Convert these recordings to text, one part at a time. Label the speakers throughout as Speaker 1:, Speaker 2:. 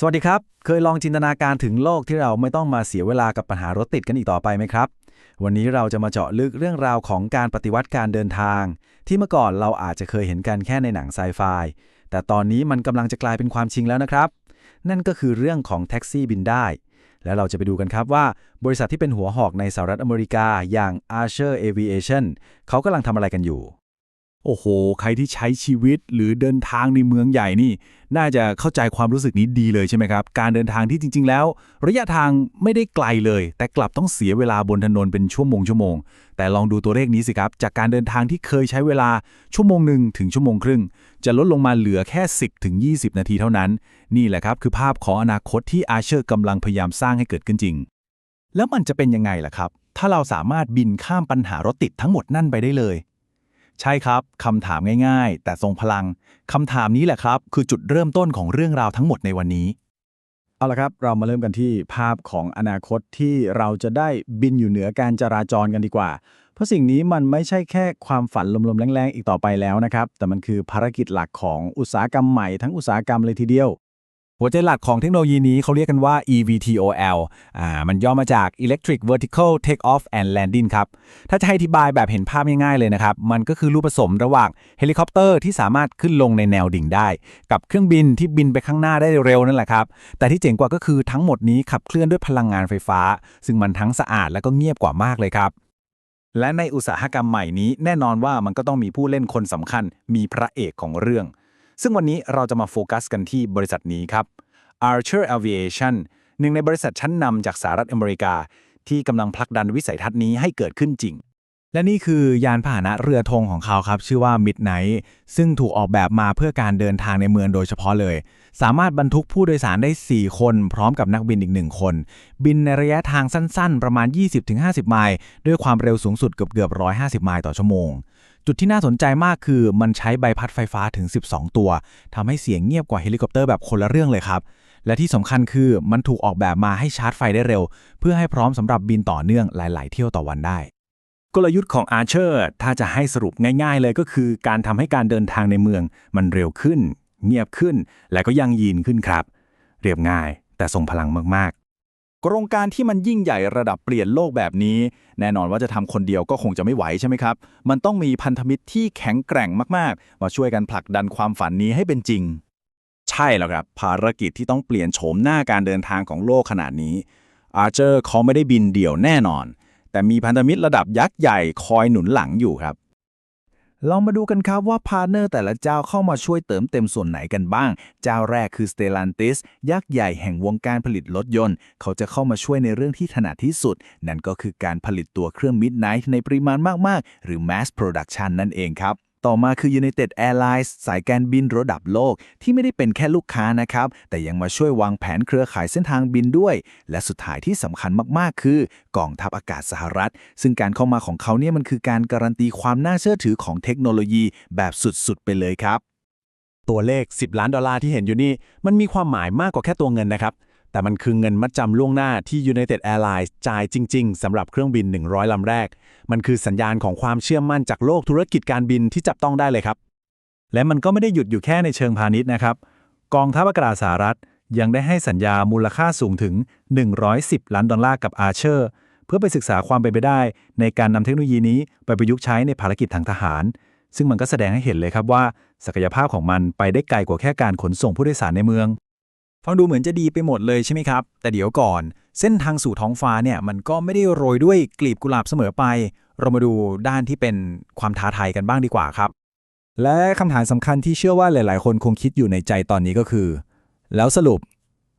Speaker 1: สวัสดีครับ เคยลองจินตนาการถึงโลกที่เราไม่ต้องมาเสียเวลากับปัญหารถติดกันอีกต่อไปไหมครับ วันนี้เราจะมาเจาะลึกเรื่องราวของการปฏิวัติการเดินทาง ที่เมื่อก่อนเราอาจจะเคยเห็นกันแค่ในหนังไซไฟ แต่ตอนนี้มันกำลังจะกลายเป็นความจริงแล้วนะครับ นั่นก็คือเรื่องของแท็กซี่บินได้ และเราจะไปดูกันครับว่า บริษัทที่เป็นหัวหอกในสหรัฐอเมริกาอย่าง Archer Aviation เขากำลังทำอะไรกันอยู่
Speaker 2: โอ้โห ใครที่ใช้ชีวิตหรือเดินทางในเมืองใหญ่นี่ น่าจะเข้าใจความรู้สึกนี้ดีเลยใช่ไหมครับ การเดินทางที่จริง ๆ แล้ว ระยะทางไม่ได้ไกลเลย แต่กลับต้องเสียเวลาบนถนนเป็นชั่วโมงชั่วโมง แต่ลองดูตัวเลขนี้สิครับ จากการเดินทางที่เคยใช้เวลาชั่วโมงหนึ่งถึงชั่วโมงครึ่ง จะลดลงมาเหลือแค่ 10ถึง20 นาทีเท่านั้น นี่แหละครับคือภาพของอนาคตที่อาเชอร์กำลังพยายามสร้างให้เกิดขึ้นจริง แล้วมันจะเป็นยังไงล่ะครับ ถ้าเราสามารถบินข้ามปัญหารถติดทั้งหมดนั่นไปได้เลย ใช่ครับคำถามง่ายๆ แต่ทรงพลังคำถามนี้แหละครับ คือจุดเริ่มต้นของเรื่องราวทั้งหมดในวันนี้
Speaker 1: เอาละครับ เรามาเริ่มกันที่ภาพของอนาคตที่เราจะได้บินอยู่เหนือการจราจรกันดีกว่า เพราะสิ่งนี้มันไม่ใช่แค่ความฝันลมๆแรงๆ อีกต่อไปแล้วนะครับ แต่มันคือภารกิจหลักของอุตสาหกรรมใหม่ทั้งอุตสาหกรรมเลยทีเดียว
Speaker 2: หัวใจหลักของเทคโนโลยีนี้เขาเรียกกันว่า EVTOL อ่า มันย่อมาจาก Electric Vertical Takeoff and Landing ครับ ถ้าจะให้อธิบายแบบเห็นภาพง่ายๆเลยนะครับ มันก็คือรูปผสมระหว่างเฮลิคอปเตอร์ที่สามารถขึ้นลงในแนวดิ่งได้ กับเครื่องบินที่บินไปข้างหน้าได้เร็วนั่นแหละครับ แต่ที่เจ๋งกว่าก็คือทั้งหมดนี้ขับเคลื่อนด้วยพลังงานไฟฟ้า ซึ่งมันทั้งสะอาดและก็เงียบกว่ามากเลยครับและในอุตสาหกรรมใหม่นี้แน่นอนว่ามันก็ต้องมีผู้เล่นคนสำคัญ มีพระเอกของเรื่อง ซึ่งวันนี้เราจะมาโฟกัสกันที่บริษัทนี้ครับ Archer Aviation หนึ่งในบริษัทชั้นนำจากสหรัฐอเมริกา ที่กำลังผลักดันวิสัยทัศน์นี้ให้เกิดขึ้นจริง และนี่คือยานพาหนะเรือธงของเขาครับ ชื่อว่า Midnight ซึ่งถูกออกแบบมาเพื่อการเดินทางในเมืองโดยเฉพาะเลย สามารถบรรทุกผู้โดยสารได้ 4 คน พร้อมกับนักบินอีก 1 คน บินในระยะทางสั้นๆ ประมาณ 20-50 ไมล์ด้วยความเร็วสูงสุดเกือบๆ150 ไมล์ต่อชั่วโมง จุดที่น่าสนใจมากคือมันใช้ใบพัดไฟฟ้าถึง 12 ตัวทำให้เสียงเงียบกว่าเฮลิคอปเตอร์แบบคนละเรื่องเลยครับและที่สำคัญคือมันถูกออกแบบมาให้ชาร์จไฟได้เร็ว เพื่อให้พร้อมสำหรับบินต่อเนื่องหลาย ๆ เที่ยวต่อวันได้ กลยุทธ์ของ Archer ถ้าจะให้สรุปง่ายๆเลยก็คือ การทำให้การเดินทางในเมือง มันเร็วขึ้น เงียบขึ้น และก็ยั่งยืนขึ้นครับ เรียบง่าย แต่ทรงพลังมากๆ โครงการที่มันยิ่งใหญ่ระดับเปลี่ยนโลกแบบนี้ แน่นอนว่าจะทำคนเดียวก็คงจะไม่ไหวใช่ไหมครับ มันต้องมีพันธมิตรที่แข็งแกร่งมากๆ มาช่วยกันผลักดันความฝันนี้ให้เป็นจริง ใช่แล้วครับ ภารกิจที่ต้องเปลี่ยนโฉมหน้าการเดินทางของโลกขนาดนี้อาร์เจอร์เขาไม่ได้บินเดี่ยวแน่นอน แต่มีพันธมิตรระดับยักษ์ใหญ่คอยหนุนหลังอยู่ครับลองมาดูกันครับว่าพาร์เนอร์แต่ละเจ้าเข้ามาช่วยเติมเต็มส่วนไหนกันบ้าง เจ้าแรกคือ Stellantis ยักษ์ใหญ่แห่งวงการผลิตรถยนต์ เขาจะเข้ามาช่วยในเรื่องที่ถนัดที่สุด นั่นก็คือการผลิตตัวเครื่อง Midnight ในปริมาณมาก ๆ หรือ Mass Production นั่นเองครับ ต่อมาคือ United Airlines สายการบินระดับโลก ที่ไม่ได้เป็นแค่ลูกค้านะครับ แต่ยังมาช่วยวางแผนเครือข่ายเส้นทางบินด้วย และสุดท้ายที่สำคัญมากๆ คือกองทัพอากาศสหรัฐ ซึ่งการเข้ามาของเขาเนี่ยมันคือการการันตีความน่าเชื่อถือของเทคโนโลยีแบบสุดๆ ไปเลยครับ
Speaker 3: ตัวเลข 10 ล้านดอลลาร์ที่เห็นอยู่นี่มันมีความหมายมากกว่าแค่ตัวเงินนะครับ แต่มันคือเงินมัดจำล่วงหน้าที่ United Airlines จ่ายจริง ๆสำหรับเครื่องบิน 100ลำแรก มันคือสัญญาณของความเชื่อมั่นจากโลกธุรกิจการบินที่จับต้องได้เลยครับ
Speaker 1: และมันก็ไม่ได้หยุดอยู่แค่ในเชิงพาณิชย์นะครับ กองทัพอากาศสหรัฐ ยังได้ให้สัญญามูลค่าสูงถึง 110 ล้านดอลลาร์กับ Archer เพื่อไปศึกษาความเป็นไปได้ ในการนำเทคโนโลยีนี้ไปประยุกต์ใช้ในภารกิจทางทหาร ซึ่งมันก็แสดงให้เห็นเลยครับว่า ศักยภาพของมันไปได้ไกลกว่าแค่การขนส่งผู้โดยสารในเมือง
Speaker 2: ฟังดูเหมือนจะดีไปหมดเลยใช่ไหมครับ แต่เดี๋ยวก่อน เส้นทางสู่ท้องฟ้าเนี่ยมันก็ไม่ได้โรยด้วยกลีบกุหลาบเสมอไป เรามาดูด้านที่เป็นความท้าทายกันบ้างดีกว่าครับ
Speaker 3: และคำถามสำคัญที่เชื่อว่าหลาย ๆ คนคงคิดอยู่ในใจตอนนี้ก็คือ แล้วสรุป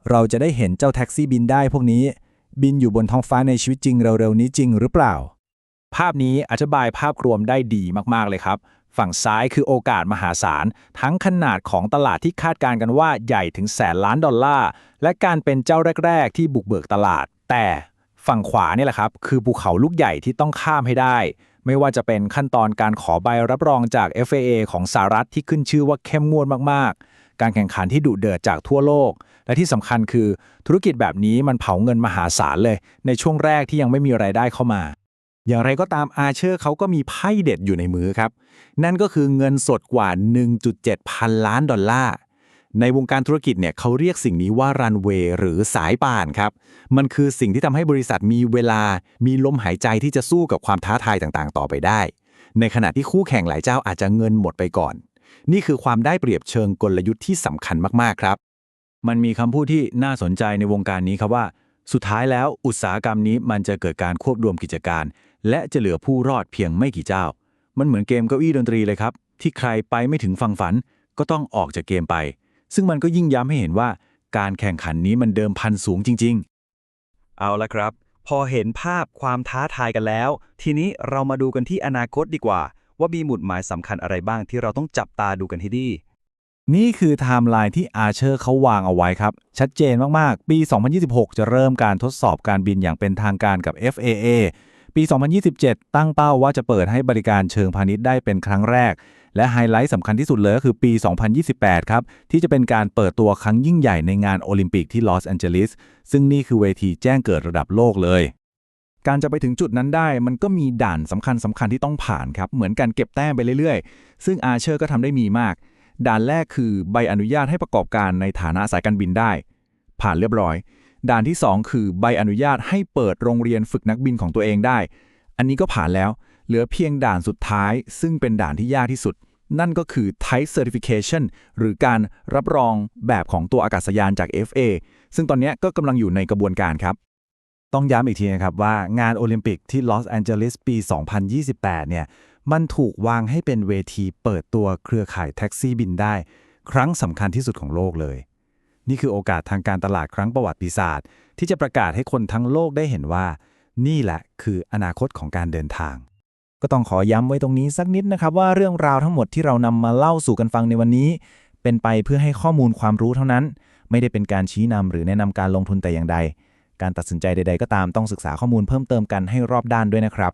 Speaker 3: เราจะได้เห็นเจ้าแท็กซี่บินได้พวกนี้ บินอยู่บนท้องฟ้าในชีวิตจริงเร็ว ๆ นี้จริงหรือเปล่า
Speaker 2: ภาพนี้อธิบายภาพรวมได้ดีมากๆเลยครับ ฝั่งซ้ายคือโอกาสมหาศาล ทั้งขนาดของตลาดที่คาดการณ์กันว่าใหญ่ถึงแสนล้านดอลลาร์ และการเป็นเจ้าแรก ๆ ที่บุกเบิกตลาด แต่ฝั่งขวาเนี่ยแหละครับ คือภูเขาลูกใหญ่ที่ต้องข้ามให้ได้ ไม่ว่าจะเป็นขั้นตอนการขอใบรับรองจาก FAA ของสหรัฐที่ขึ้นชื่อว่าเข้มงวดมากๆ การแข่งขันที่ดุเดือดจากทั่วโลก และที่สำคัญคือธุรกิจแบบนี้มันเผาเงินมหาศาลเลย ในช่วงแรกที่ยังไม่มีไรายได้เข้ามา อย่างไรก็ตามอาเชอร์เขาก็มีไพ่เด็ดอยู่ในมือครับ นั่นก็คือเงินสดกว่า 1.7 พันล้านดอลลาร์ ในวงการธุรกิจเนี่ยเขาเรียกสิ่งนี้ว่ารันเวย์หรือสายป่านครับ มันคือสิ่งที่ทำให้บริษัทมีเวลา มีลมหายใจที่จะสู้กับความท้าทายต่างๆ ต่อไปได้ ในขณะที่คู่แข่งหลายเจ้าอาจจะเงินหมดไปก่อน นี่คือความได้เปรียบเชิงกลยุทธ์ที่สำคัญมากๆครับ
Speaker 1: มันมีคำพูดที่น่าสนใจในวงการนี้ครับว่า สุดท้ายแล้วอุตสาหกรรมนี้มันจะเกิดการควบรวมกิจการ และจะเหลือผู้รอดเพียงไม่กี่เจ้า มันเหมือนเกมเก้าอี้ดนตรีเลยครับ ที่ใครไปไม่ถึงฝั่งฝัน ก็ต้องออกจากเกมไป ซึ่งมันก็ยิ่งย้ำให้เห็นว่า การแข่งขันนี้มันเดิมพันสูงจริง ๆ เอาละครับ พอเห็นภาพความท้าทายกันแล้ว ทีนี้เรามาดูกันที่อนาคตดีกว่า ว่ามีหมุดหมายสำคัญอะไรบ้างที่เราต้องจับตาดูกันให้ดี
Speaker 2: นี่คือไทม์ไลน์ที่อาเชอร์เขาวางเอาไว้ครับ ชัดเจนมาก ๆ ปี 2026 จะเริ่มการทดสอบการบินอย่างเป็นทางการกับ FAA ปี 2027 ตั้งเป้าว่าจะเปิดให้บริการเชิงพาณิชย์ได้เป็นครั้งแรก และไฮไลท์สำคัญที่สุดเลยก็คือปี 2028 ครับ ที่จะเป็นการเปิดตัวครั้งยิ่งใหญ่ในงานโอลิมปิกที่ลอสแอนเจลิสซึ่งนี่คือเวทีแจ้งเกิดระดับโลกเลย การจะไปถึงจุดนั้นได้ มันก็มีด่านสำคัญสำคัญที่ต้องผ่านครับ เหมือนการเก็บแต้มไปเรื่อยๆ ซึ่งอาเชอร์ก็ทำได้มีมาก ด่านแรกคือใบอนุญาตให้ประกอบการในฐานะสายการบินได้ ผ่านเรียบร้อย ด่านที่ 2 คือใบอนุญาตให้เปิดโรงเรียนฝึกนักบินของตัวเองได้ อันนี้ก็ผ่านแล้ว เหลือเพียงด่านสุดท้าย ซึ่งเป็นด่านที่ยากที่สุด นั่นก็คือ Type Certification หรือการรับรองแบบของตัวอากาศยานจาก FA ซึ่งตอนนี้ก็กำลังอยู่ในกระบวนการครับ ต้องย้ำอีกทีนะครับว่างานโอลิมปิกที่ลอสแอนเจลิสปี 2028 เนี่ย มันถูกวางให้เป็นเวทีเปิดตัวเครือข่ายแท็กซี่บินได้ ครั้งสำคัญที่สุดของโลกเลย นี่คือโอกาสทางการตลาดครั้งประวัติศาสตร์ ที่จะประกาศให้คนทั้งโลกได้เห็นว่า นี่แหละคืออนาคตของการเดินทาง ก็ต้องขอย้ำไว้ตรงนี้สักนิดนะครับ ว่าเรื่องราวทั้งหมดที่เรานำมาเล่าสู่กันฟังในวันนี้ เป็นไปเพื่อให้ข้อมูลความรู้เท่านั้น ไม่ได้เป็นการชี้นำหรือแนะนำการลงทุนแต่อย่างใด การตัดสินใจใด ๆ ก็ตามต้องศึกษาข้อมูลเพิ่มเติมกันให้รอบด้านด้วยนะครับ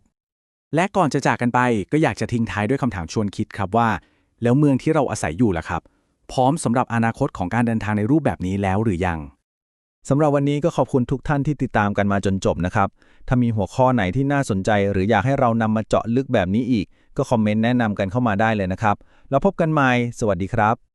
Speaker 1: และก่อนจะจากกันไปก็อยากจะทิ้งท้ายด้วยคำถามชวนคิดครับว่า แล้วเมืองที่เราอาศัยอยู่ล่ะครับ พร้อมสำหรับอนาคตของการเดินทางในรูปแบบนี้แล้วหรือยัง
Speaker 2: สำหรับวันนี้ก็ขอบคุณทุกท่านที่ติดตามกันมาจนจบนะครับ ถ้ามีหัวข้อไหนที่น่าสนใจ หรืออยากให้เรานำมาเจาะลึกแบบนี้อีก ก็คอมเมนต์แนะนำกันเข้ามาได้เลยนะครับ แล้วพบกันใหม่ สวัสดีครับ